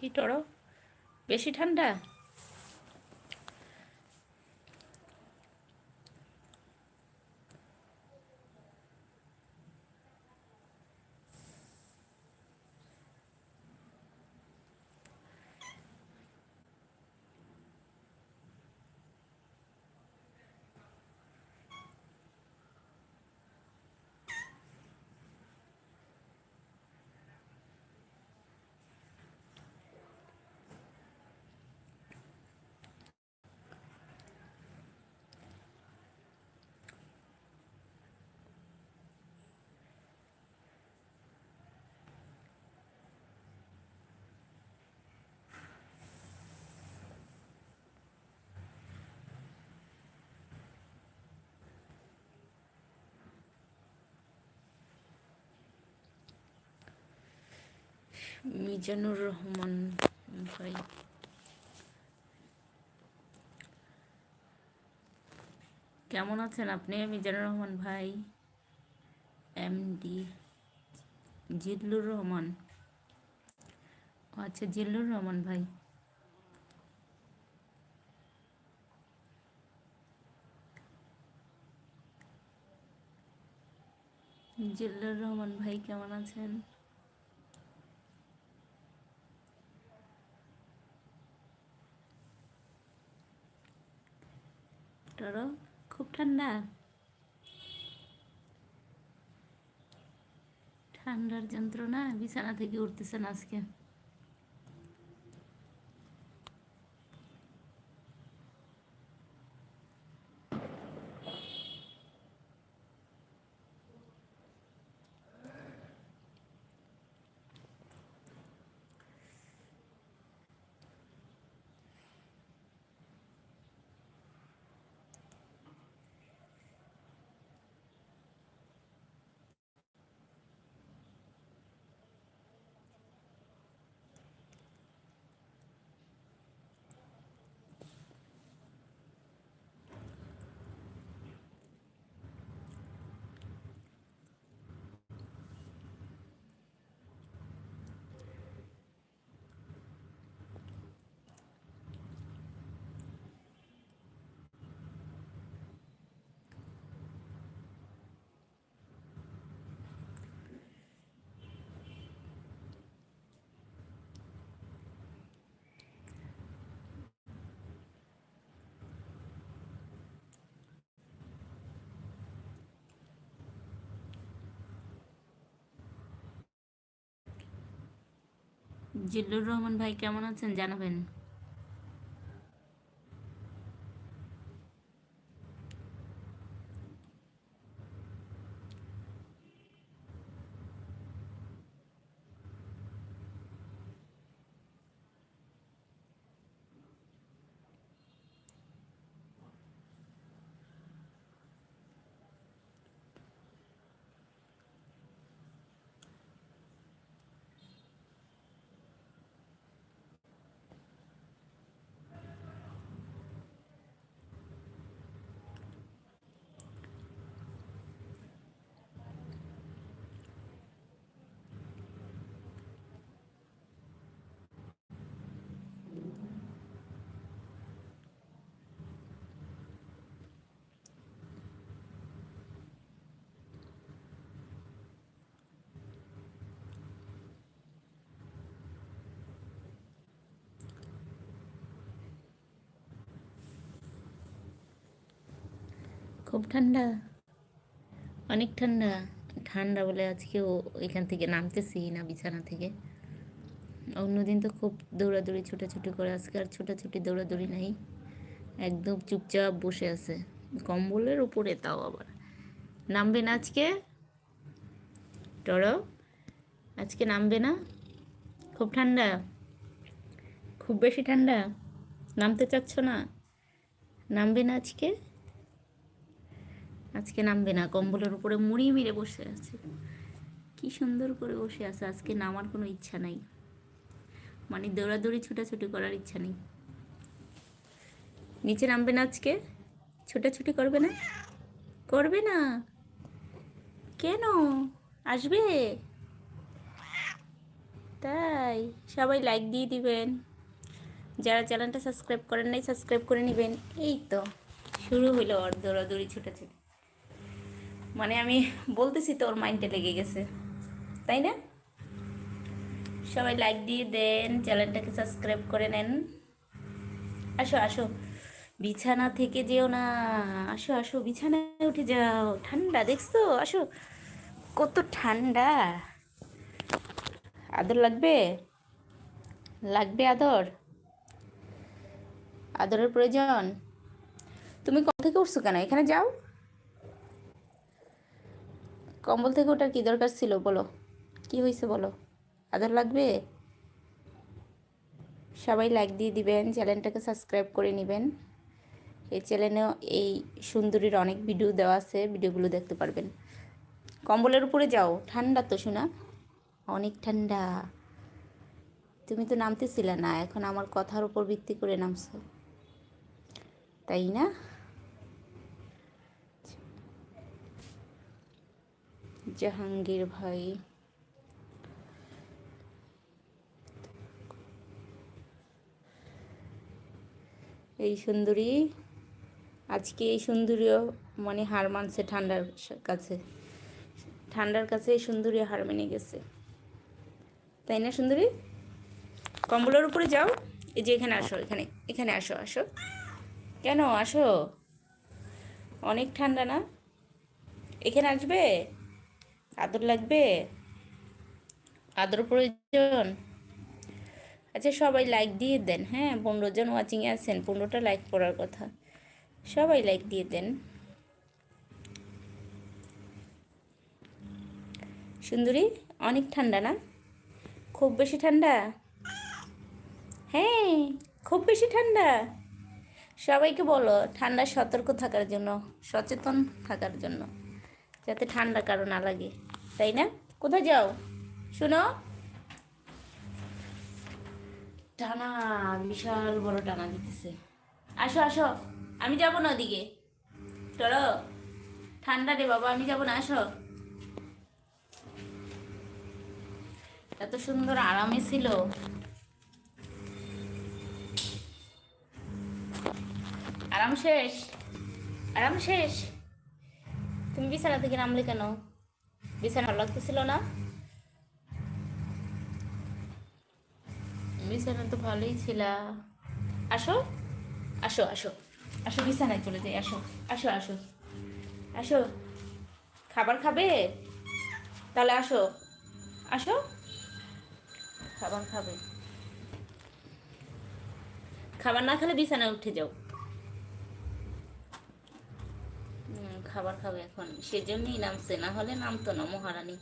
কি টরো বেশি ঠান্ডা? মিজানুর রহমান ভাই। কেমন আছেন আপনি? মিজানুর রহমান ভাই, এমডি, জিল্লুর রহমান। আচ্ছা জিল্লুর রহমান ভাই। জিল্লুর রহমান ভাই, কেমন আছেন? টরো খুব ঠান্ডা? ঠান্ডার যন্ত্রণা বিছানা থেকে উঠতেছেন আজকে। জিল্লুর রহমান ভাই কেমন আছেন? জানাবেন। খুব ঠান্ডা, অনেক ঠান্ডা ঠান্ডা বলে আজকেও এখান থেকে নামতেছি না বিছানা থেকে। অন্যদিন তো খুব দৌড়াদৌড়ি, ছোটাছুটি করে, আজকে আর ছোটাছুটি, দৌড়াদৌড়ি নাই। একদম চুপচাপ বসে আছে, কম্বলের উপরে তাও আবার। নামবে না আজকে? টরো আজকে নামবে না? খুব ঠান্ডা? খুব বেশি ঠান্ডা? নামতে চাচ্ছ না? নামবে না আজকে? আজকে নামবে না, কম্বলের উপরে মুড়ি মেরে বসে আছে। কি সুন্দর করে বসে আছে, আজকে নামার কোনো ইচ্ছা নাই। মানে দৌড়াদৌড়ি, ছুটাছুটি করার ইচ্ছা নেই। নিচে নামবে না আজকে? ছোটাছুটি করবে না? করবে না? কেন? আসবে? তাই, সবাই লাইক দিয়ে দিবেন। যারা চ্যানেলটা সাবস্ক্রাইব করেন নাই সাবস্ক্রাইব করে নেবেন। এই তো, শুরু ওর দৌড়াদৌড়ি, ছুটাছুটি। মানে আমি বলতেছি তো, ওর মাইন্ডে লেগে গেছে। তাই না? সবাই লাইক দিয়ে দেন চ্যানেলটাকে সাবস্ক্রাইব করে নেন। আসো আসো। বিছানা থেকে যেও না। আসো আসো, বিছানায় উঠে যাও। ঠান্ডা, দেখছ? আসো। কত ঠান্ডা। আদর লাগবে? লাগবে আদর? আদরের প্রয়োজন? তুমি কখন থেকে উঠছো কেন? এখানে যাও। কম্বল থেকে ওটার কি দরকার ছিল, বলো। কি হয়েছে বলো। আদর লাগবে? সবাই লাইক দিয়ে দিবেন, চ্যানেলটাকে সাবস্ক্রাইব করে নেবেন। এই চ্যানেলেও এই সুন্দরীর অনেক ভিডিও দেওয়া আছে ভিডিওগুলো দেখতে পারবেন। কম্বলের উপরে যাও, ঠান্ডা তো শোনা। অনেক ঠান্ডা। তুমি তো নামতেছিলে না, এখন আমার কথার উপর ভিত্তি করে নামছো। তাই না? জাহাঙ্গীর ভাই। এই সুন্দরী, আজকে এই সুন্দরীও মানে হার মানছে ঠান্ডার কাছে। ঠান্ডার কাছে এই সুন্দরী হার মেনে গেছে। তাই না সুন্দরী? কম্বলের উপরে যাও। এই যে এখানে আসো, এখানে এখানে আসো আসো। কেন? আসো। অনেক ঠান্ডা না? এখানে আসবে? আদর লাগবে? আদর প্রয়োজন? আচ্ছা সবাই লাইক দিয়ে দেন হ্যাঁ? পনেরো জন ওয়াচিংয়ে আছেন, পনেরোটা লাইক করার কথা। সবাই লাইক দিয়ে দেন। সুন্দরী, অনেক ঠান্ডা না? খুব বেশি ঠান্ডা? হ্যাঁ খুব বেশি ঠান্ডা। সবাইকে বলো ঠান্ডা সতর্ক থাকার জন্য, সচেতন থাকার জন্য। যাতে ঠান্ডা কারও না লাগে, তাই না? কোথায় যাও? শুনো। টানা, বিশাল বড় টানা দিতেছে। আসো আসো, আমি যাব না ওদিকে। চলো। ঠান্ডা রে বাবা, আমি যাব না, আসো। এত সুন্দর আরামে ছিল। আরাম শেষ আরাম শেষ। তুমি বিছানা থেকে নামলে কেন? বিছানা ভালো লাগতেছিল না? বিছানা তো ভালোই ছিল। আসো আসো আসো আসো বিছানায় চলে যাই আসো আসো আসো আসো। খাবার খাবে? তাহলে আসো আসো। খাবার খাবে। খাবার না খেলে বিছানায় উঠে যাও হুম, খাবার খাবে এখন। সেজন্যই নামছে, না হলে নামতো না, মহারানী।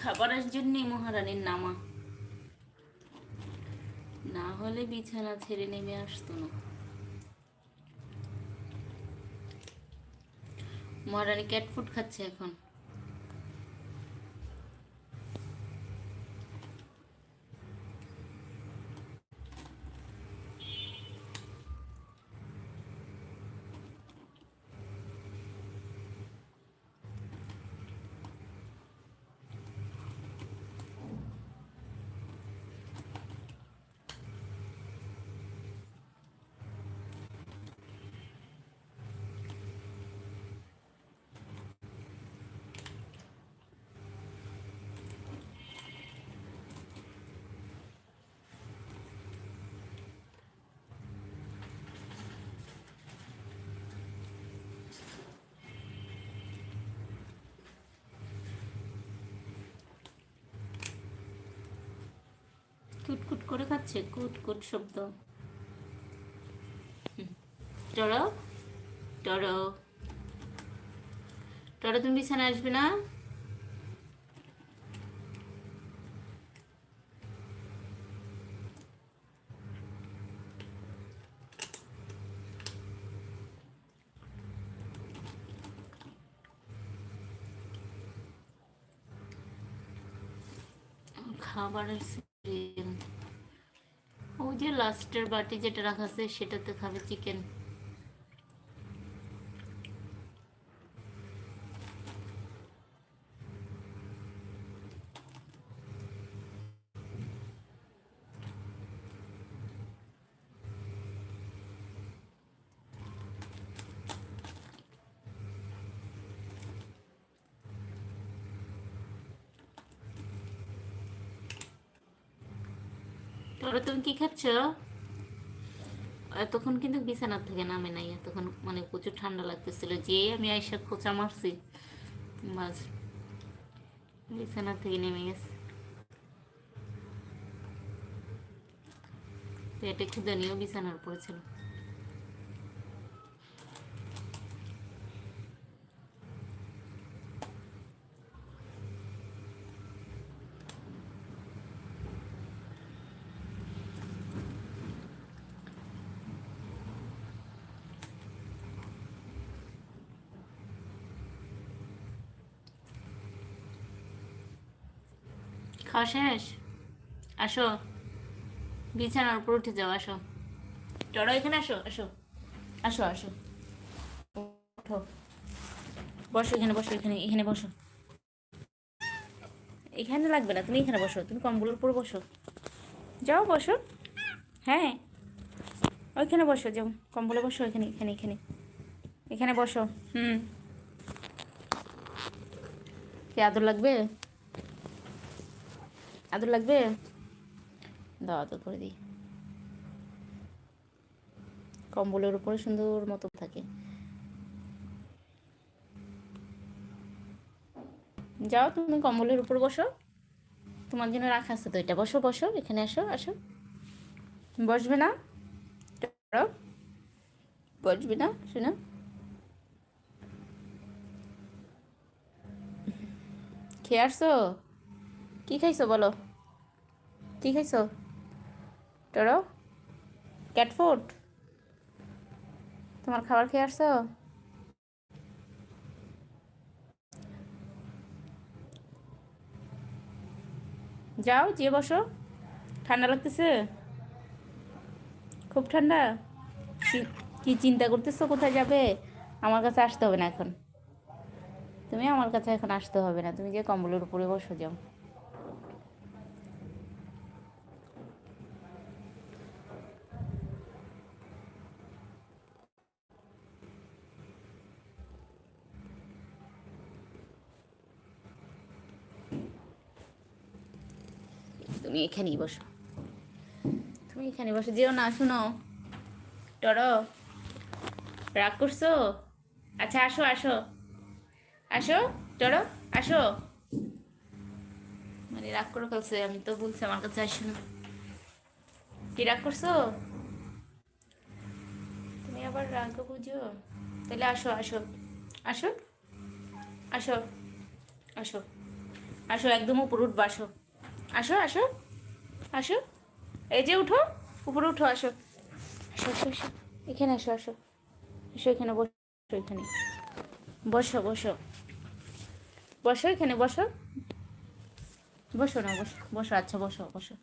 খাবারের জন্যই মহারানীর নামা। না হলে বিছানা ছেড়ে নেমে আসতো না। মহারানী ক্যাট ফুড খাচ্ছে এখন। করে খাচ্ছে? কুট কুট শব্দ। টরো? টরো। টরো তুমি বিছানায় আসবে না? খাবারের সিরিয়াল যে লাস্টের বাটি যেটা রাখা আছে সেটাতে খাবে চিকেন তোরা তুমি কি খাচ্ছ এতক্ষণ কিন্তু বিছানার থেকে নামে নাই এতক্ষণ মানে প্রচুর ঠান্ডা লাগতেছিল, যে আমি আইসা খোঁচা মারছি, বাস, বিছানার থেকে নেমে গেছে। পেটে ক্ষুদা নিয়েও বিছানার উপরে খাওয়া শেষ? আসো। বিছানার উপর উঠে যাও, আসো। চড়ো এখানে আসো আসো। আসো আসো। ওঠো। বসো এখানে বসো এখানে এখানে বসো। এখানে লাগবে না, তুমি এখানে বসো। তুমি কম্বলের উপর বসো। যাও, বসো। হ্যাঁ। ওইখানে বসো, যাও। কম্বলে বসো, এখানে এখানে এখানে। এখানে বসো। হুম। কি আদর লাগবে? আদর লাগবে? দাও আদর করে দিই। কম্বলের উপরে সুন্দর মতো থাকে। যাও তুমি কম্বলের উপর বসো। তোমার জন্য রাখা আছে তো এটা। বসো বসো, এখানে আসো আসো। বসবে না। বসবে না? শোনা। খেয়ে আসছো? কি খাইছো বলো? কি খাইছো? টরো ক্যাট ফুড তোমার খাবার খেয়ে আসছো যাও যে বসো। ঠান্ডা লাগতেছে? খুব ঠান্ডা কি চিন্তা করতেছো? কোথায় যাবে? আমার কাছে আসতে হবে না এখন। তুমি আমার কাছে এখন আসতে হবে না। তুমি যে কম্বলের উপরে বসো, যাও। তুমি এখানেই বসো। তুমি এখানে বসো। যেও না, শুনো। টরো রাগ করছ? আচ্ছা আসো আসো। আসো টরো আসো। মানে রাগ করে ফেলছে, আমি তো বলছি আমার কাছে আসো না। কি রাগ করছ? তুমি আবার রাগ বুঝো? তাহলে আসো আসো। আসো। আসো। আসো। আসো, একদম উপর উঠবো, আসো। আসো আসো। আসো। এই যে উঠো, উপরে উঠো, আসো। এখানে আসো আসো। আসো, এখানে বসো এখানে। বসো বসো। বসো এখানে, বসো। বসো না, বসো বসো আচ্ছা বসো বসো।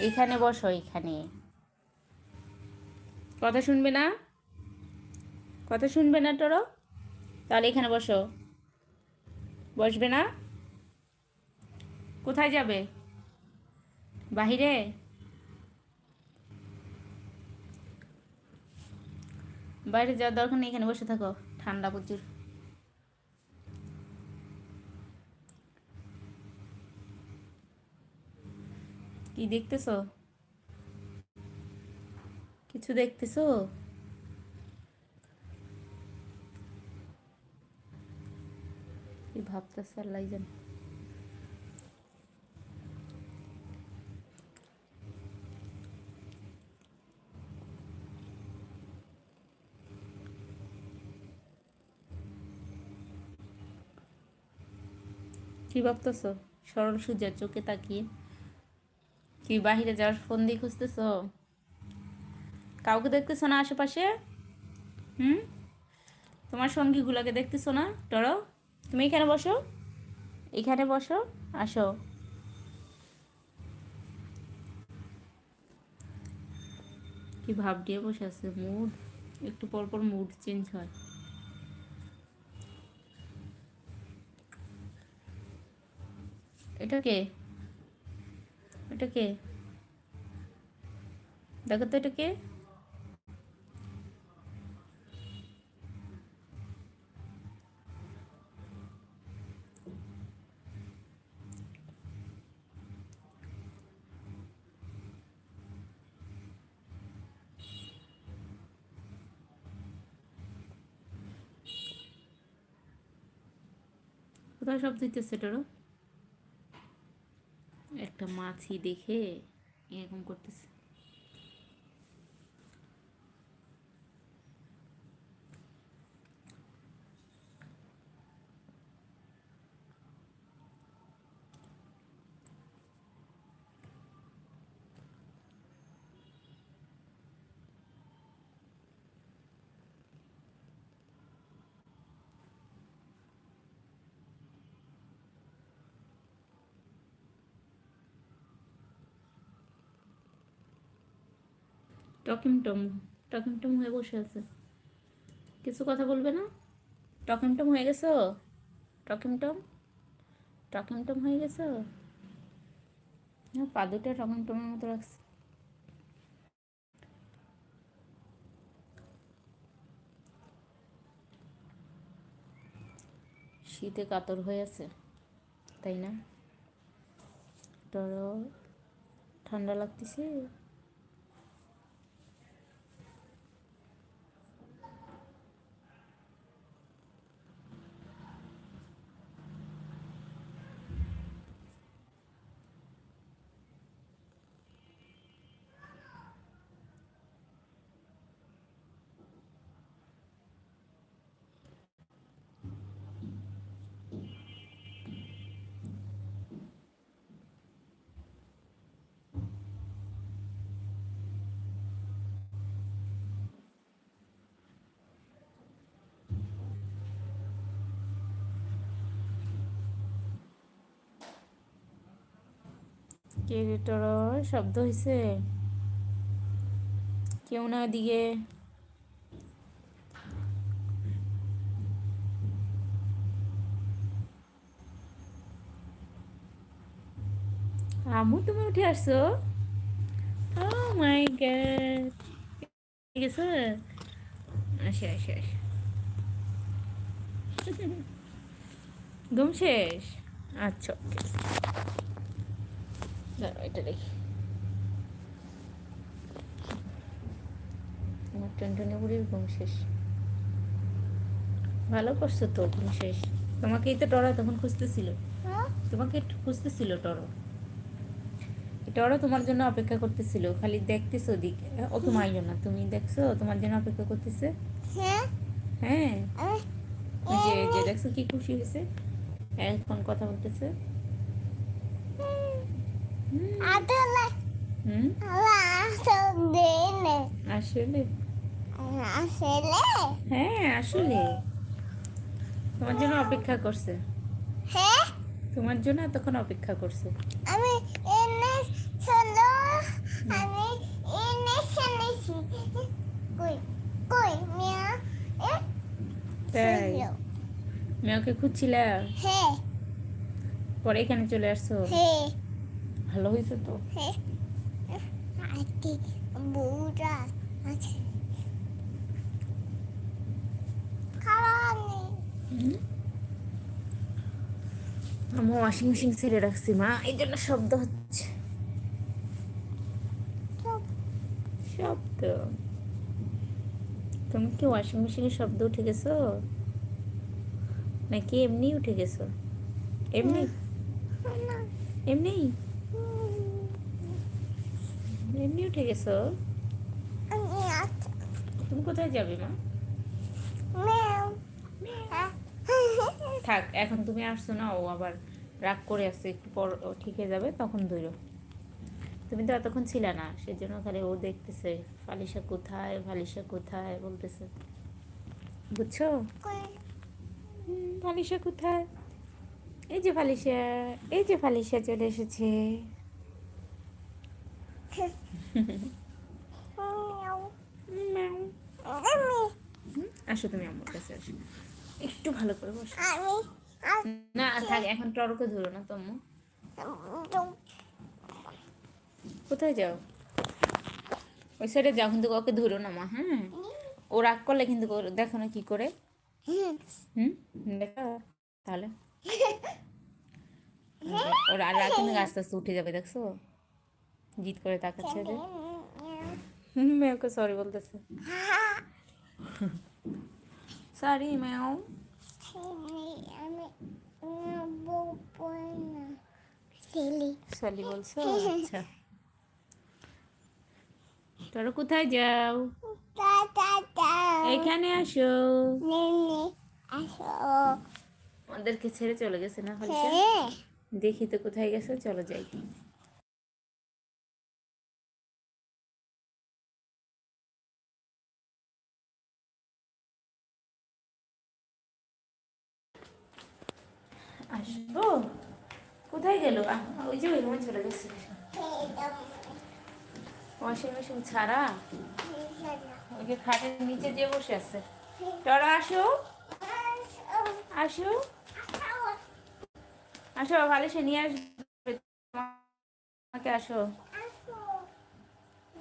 এখানে বসো, এখানে। কথা শুনবে না? কথা শুনবে না তোরও তাহলে এখানে বসো। বসবে না? কোথায় যাবে? বাহিরে? বাইরে যাওয়ার দরকার নেই, এখানে বসে থাকো। ঠান্ডা প্রচুর। কি দেখতেছো? কিছু দেখতেছো? কি ভাবতেছে জানে। কি ভাবতেছ? সরল সূর্যের চোখে তাকিয়ে। কি বাহিরে যাওয়ার ফোন দিয়ে খুঁজতেছ? কাউকে দেখতেছো না আশেপাশে? হুম? তোমার সঙ্গীগুলোকে দেখতেছো না? টরো তুমি এখানে বসো। এখানে বসো, আসো। কি ভাব দিয়ে বসে আছে মুড একটু পর পর মুড চেঞ্জ হয়। এটা কে? এটা কে? দেখো তো এটা কে? কোথায় সব দিতেছে এটারও? মাছি দেখে এরকম করতেছে। টকিম টম টকিম টম হয়ে বসে আছে। কিছু কথা বলবে না? টকিম টম হয়ে গেছো? টকিম টম? টকিম টম হয়ে গেছো? পা দুটো টকিম টমের মতো রাখছে। শীতে কাতর হয়ে আছে, তাই না? তোর ঠান্ডা লাগতেছে। ক্রিকেটর শব্দ হয়েছে কেউ না ওদিকে আমু তুমি উঠে আসছো? ও মাই গড ঠিক আছে? আসে আসে আসে। ঘুম শেষ? আচ্ছা দাঁড়াও এটা দেখি। আমার টনটনে বুড়ির ঘুম শেষ। ভালো করছ তো ঘুম শেষ। তোমাকেই তো টরা তখন খুঁজতেছিল। তোমাকে একটু খুঁজতেছিল টরো। টরো তোমার জন্য অপেক্ষা করতেছিল খালি দেখতেছো ওদিকে। ও তুমি আইলো না। তুমি দেখছ তোমার জন্য অপেক্ষা করতেছে? হ্যাঁ? হ্যাঁ? যে যে দেখছ কি খুশি হয়েছে? এখন কথা বলতেছে। আসলে হ্যাঁ আসলে তোমার জন্য অপেক্ষা করছে। হ্যাঁ? তোমার জন্য এতক্ষণ অপেক্ষা করছে। আমি এনে চলো। আমি এনে শুনেছি কই কই মিয়া? এ তাই। চলো। মেয়েকে খুঁজছিলা? হ্যাঁ। পরে এখানে চলে আসছো? হ্যাঁ। ভালো হয়েছে তো? আছে? আমি ওয়াশিং মেশিন ছেড়ে রাখছি মা। এই জন্য শব্দ হচ্ছে। শব্দ। তুমি কি ওয়াশিং মেশিনের শব্দ উঠে গেছো? নাকি এমনি উঠে গেছো? এমনি? এমনি? এমনি উঠে গেছো তুমি কোথায় যাবে মা? থাক এখন তুমি আসছো না ও আবার রাগ করে আসছে একটু পর ঠিক যাবে তখন ধরো। তুমি তো এতক্ষণ ছিলে না সেজন্য খালি ও দেখতেছে ফালিশা কোথায় ফালিশা কোথায় বলতেছে। বুঝছ? ফালিশা কোথায়? এই যে ফালিশা এই যে ফালিশা চলে এসেছে ম্যাও ম্যাও। আমি হুম, আসো তুমি আমার কাছে আসো। একটু ভালো করে বসো। আমি না থাক এখন টরকে ধরো না তম্মু কোথায় যাও? ওই সাইডে যাও কিন্তু ওকে ধরো না মা হ্যাঁ? ও রাগ করলে কিন্তু ও- দেখো না কি করে। হুম? দেখো তাহলে। ওর আর রাগ কিন্তু আস্তে আস্তে উঠে যাবে দেখছ? জিত করে তাকাচ্ছে যে মেয়েকে সরি বলতেছে সরি ম্যাও. সলি বলছো আচ্ছা তোরা কোথায় যাও. এখানে আসো. Aso. আমাদেরকে ছেড়ে চলে গেছে না হলছে দেখি তো কোথায় গেছে চলো যাই আসব? কোথায় গেল? ওই যে ওই রুমে চলে গেছে। ওয়াশিং মেশিন ছাড়া? ওই যে খাটের নিচে যে বসে আছে। টরা আসো। আসো। আসো, ভালো সে নিয়ে আসবে। আমাকে আসো।